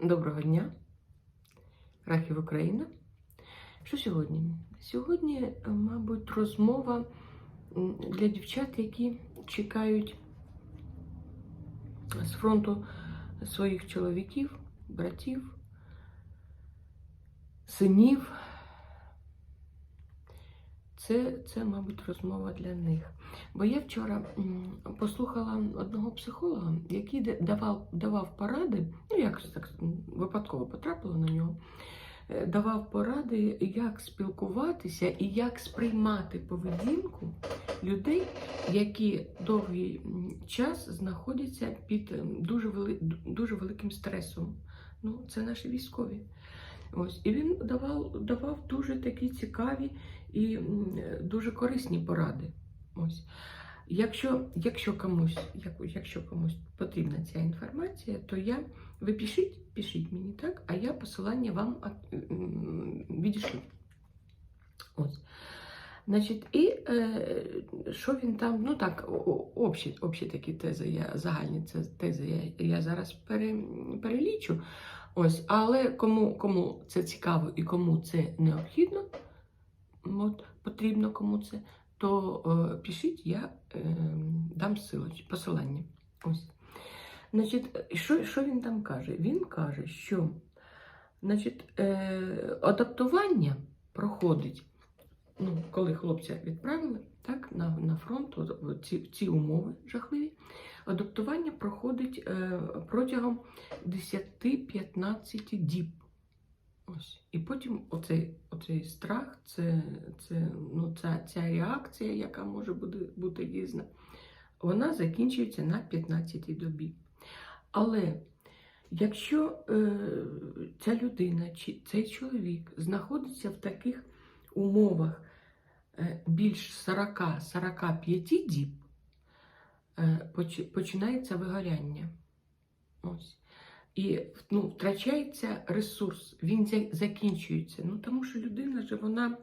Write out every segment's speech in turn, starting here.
Доброго дня, Рахів Україна. Що сьогодні? Сьогодні, е, мабуть, розмова для дівчат, які чекають з фронту своїх чоловіків, братів, синів. Це, це, мабуть, розмова для них. Бо я вчора послухала одного психолога, який давав, давав поради, ну якось так випадково потрапила на нього, е, давав поради, як спілкуватися і як сприймати поведінку людей, які довгий час знаходяться під дуже, вели, дуже великим стресом. Ну, це наші військові. Ось. І він давав, давав дуже такі цікаві і дуже корисні поради. Ось. Якщо, якщо, комусь, як, якщо комусь потрібна ця інформація, то я ви пишіть, пишіть мені, так, а я посилання вам відішлю. Ось. Значить, і е, що він там, ну так, общі, общі такі тези, я, загальні тези я, я зараз пере, перелічу. Ось, але кому, кому це цікаво і кому це необхідно, от, потрібно кому це, то е, пишіть, я е, дам силоч, посилання. Ось. Значить, що, що він там каже? Він каже, що значить, е, адаптування проходить, ну, коли хлопця відправили так, на, на фронт, ці, ці умови жахливі, адаптування проходить е, протягом 10-15 діб. Ось. І потім оцей, оцей страх, це, це, ну, ця, ця реакція, яка може бути, бути різна, вона закінчується на 15-й добі. Але якщо е, ця людина чи цей чоловік знаходиться в таких умовах е, більш 40-45 діб, е, починається вигоряння. Ось. І ну, втрачається ресурс, він закінчується. Ну, тому що людина же вона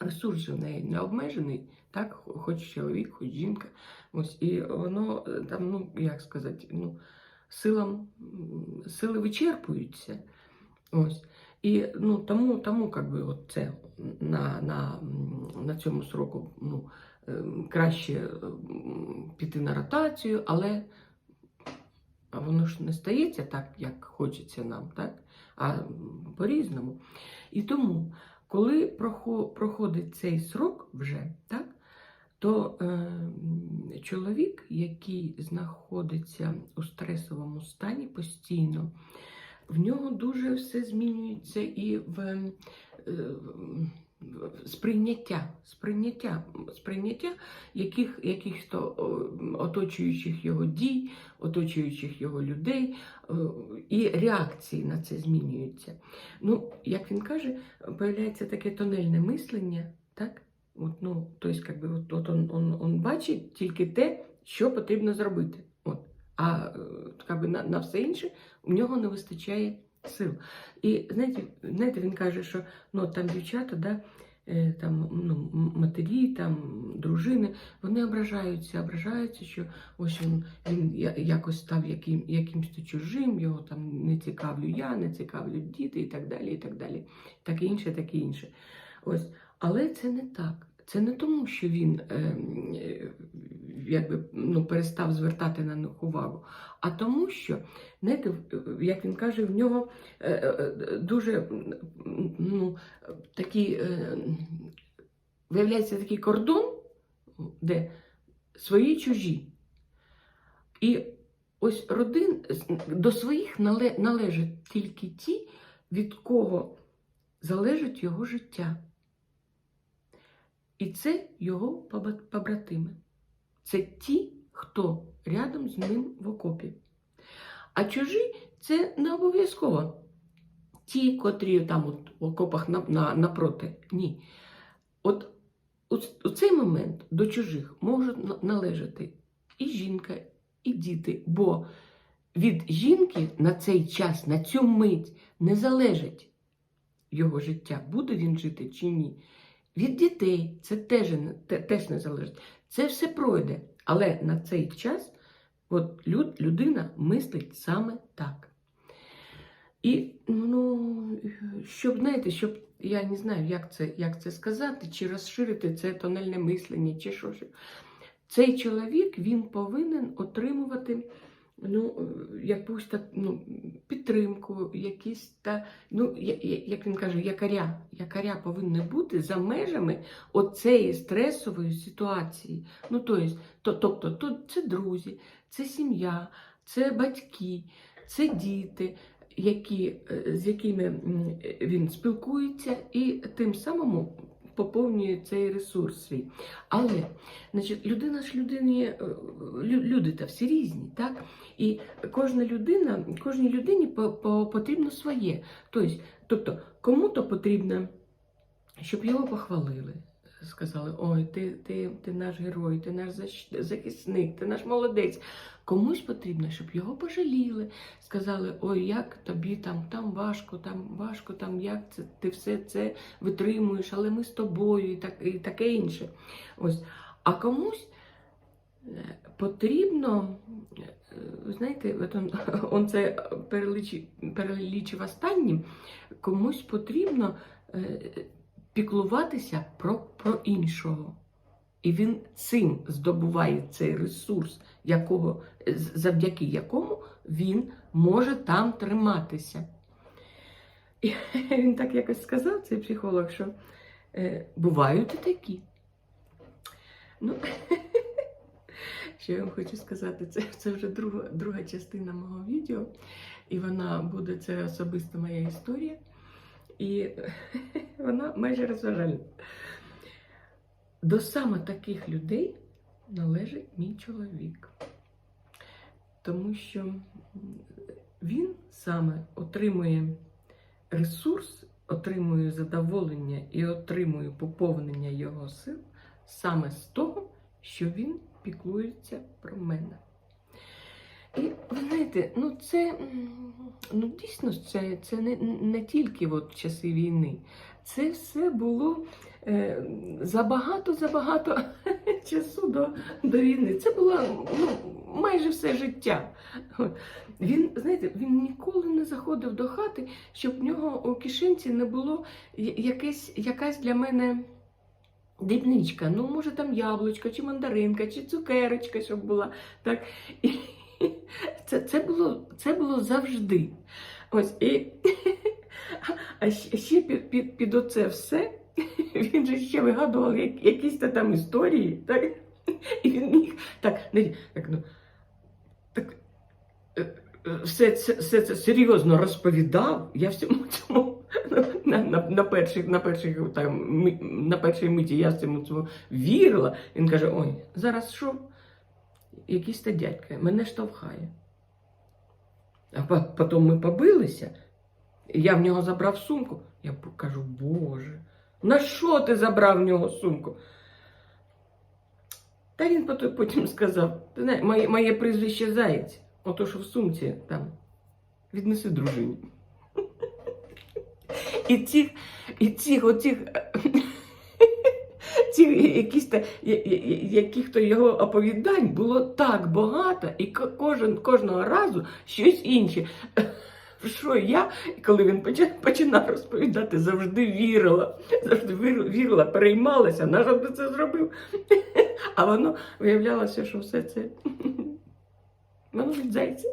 ресурс же в неї не обмежений, так, хоч чоловік, хоч жінка. Ось, і воно е, там, ну, як сказати, ну, силам, сили вичерпуються. Ось. І ну, тому, тому как би, от це на, на, на цьому сроку ну, ем, краще ем, піти на ротацію, але воно ж не стається так, як хочеться нам, так? а по-різному. І тому, коли проходить цей срок вже, так, то е, чоловік, який знаходиться у стресовому стані постійно, в нього дуже все змінюється і в, е, сприйняття, сприйняття, сприйняття яких, якихось то оточуючих його дій, оточуючих його людей, е, і реакції на це змінюються. Ну, як він каже, появляється таке тонельне мислення, так? От, ну, тобто, как би, от, от он, он, он бачить тільки те, що потрібно зробити. От. А е, как би, на, на все інше у нього не вистачає сил. І знаєте, знаєте, він каже, що ну, там дівчата, да, е, там, ну, матері, там, дружини, вони ображаються, ображаються, що ось він, він якось став яким, якимсь чужим, його там не цікавлю я, не цікавлять діти і так далі, і так далі. Так і інше, так і інше. Ось. Але це не так. Це не тому, що він ем, е, якби, ну, перестав звертати на них увагу, а тому, що, знаєте, як він каже, в нього е, е, дуже ну, такий, е, виявляється такий кордон, де свої чужі. І ось родин до своїх належать тільки ті, від кого залежить його життя. І це його побратими. Це ті, хто рядом з ним в окопі. А чужі це не обов'язково. Ті, котрі там от в окопах на, на, напроти. Ні. От у цей момент до чужих можуть належати і жінка, і діти. Бо від жінки на цей час, на цю мить не залежить його життя, буде він жити чи ні. Від дітей це теж, теж не залежить. Це все пройде. Але на цей час от люд, людина мислить саме так. І ну, щоб знаєте, щоб я не знаю, як це, як це сказати, чи розширити це тонельне мислення, чи що. Цей чоловік він повинен отримувати ну, якусь так, ну, підтримку, якісь та, ну, я- як він каже, якаря. Якаря повинні бути за межами оцеї стресової ситуації. Ну, то то, тобто, то це друзі, це сім'я, це батьки, це діти, які, е, з якими він спілкується, і тим самим поповнює цей ресурс свій. Але значить, людина ж людині, е, люди та всі різні, так? І кожна людина, кожній людині по, по, потрібно своє. Тобто, тобто кому-то потрібно, щоб його похвалили. Сказали, ой, ти, ти, ти наш герой, ти наш захисник, ти наш молодець. Комусь потрібно, щоб його пожаліли. Сказали, ой, як тобі там, там важко, там важко, там як це, ти все це витримуєш, але ми з тобою і, так, і таке інше. Ось. А комусь е, потрібно, е, знаєте, он, он це перелічив, останнім, комусь потрібно е, піклуватися про, про іншого. І він цим здобуває цей ресурс, якого, завдяки якому він може там триматися. І він так якось сказав, цей психолог, що е, бувають і такі. Ну, що я вам хочу сказати, це, це вже друга, друга частина мого відео, і вона буде це особиста моя історія. І вона майже розважальна. До саме таких людей належить мій чоловік. Тому що він саме отримує ресурс, отримує задоволення і отримує поповнення його сил саме з того, що він піклується про мене. І ви знаєте, ну це ну дійсно це, це не, не тільки от часи війни. Це все було е, забагато-забагато часу до, до війни. Це було ну, майже все життя. Він, знаєте, він ніколи не заходив до хати, щоб в нього у кишенці не було якесь, якась для мене дрібничка. Ну, може, там яблучко, чи мандаринка, чи цукерочка, щоб була. Так. І це, це, було, це було завжди. Ось, і, а ще, під, під, під оце все він же ще вигадував як, якісь та там історії, так? І він міг так, так, ну, так е, е, все, це, все це серйозно розповідав. Я всьому цьому на, на, на, перших, на, перших, там, на першій миті я цьому цьому вірила. Він каже: ой, зараз що? Якийсь та дядька мене штовхає. А потім ми побилися, я в нього забрав сумку. Я кажу, Боже, на що ти забрав в нього сумку? Та він потім, сказав: ти знаєш, моє, моє прізвище Заєць, ото що в сумці там, віднеси дружині. І цих, і цих, оцих, цих якісь та, яких то його оповідань було так багато, і кожен, кожного разу щось інше. Що я, коли він починав розповідати, завжди вірила, завжди вірила, переймалася, на що це зробив. А воно виявлялося, що все це воно від зайця.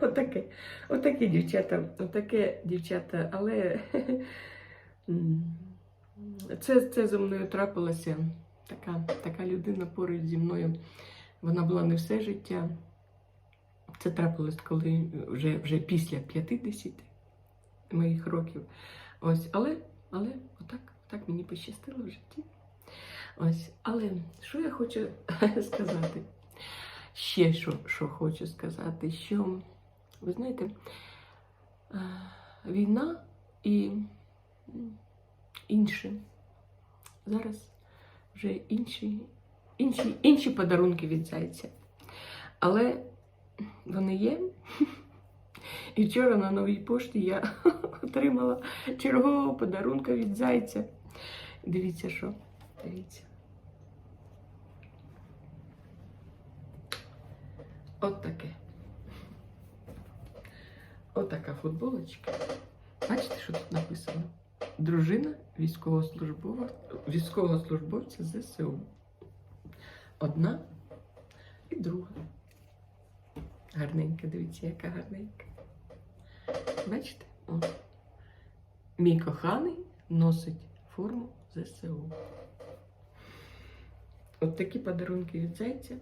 Отаке. Отаке дівчата, отаке дівчата, але це, це зі мною трапилося. Така, така людина поруч зі мною. Вона була не все життя. Це трапилось, коли вже, вже після 50 моїх років. Ось, але, але отак, отак мені пощастило в житті. Ось, але що я хочу сказати? Ще що, що хочу сказати, що ви знаєте, війна і інше. Зараз вже інші, інші, інші подарунки від зайця. Але вони є. І вчора на новій пошті я отримала чергового подарунка від зайця. Дивіться, що. Дивіться. От таке. Отака футболочка. Бачите, що тут написано? Дружина військовослужбовця ЗСУ. Одна і друга. Гарненька, дивіться, яка гарненька. Бачите? О. Мій коханий носить форму ЗСУ. От такі подарунки від зайця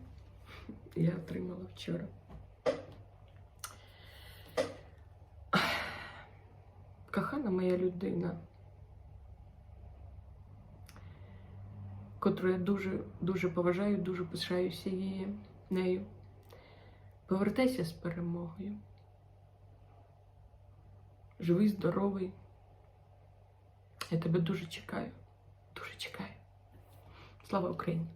я отримала вчора. Кохана моя людина, котру я дуже, дуже поважаю, дуже пишаюся її нею. Повертайся з перемогою. Живий, здоровий. Я тебе дуже чекаю. Дуже чекаю. Слава Україні!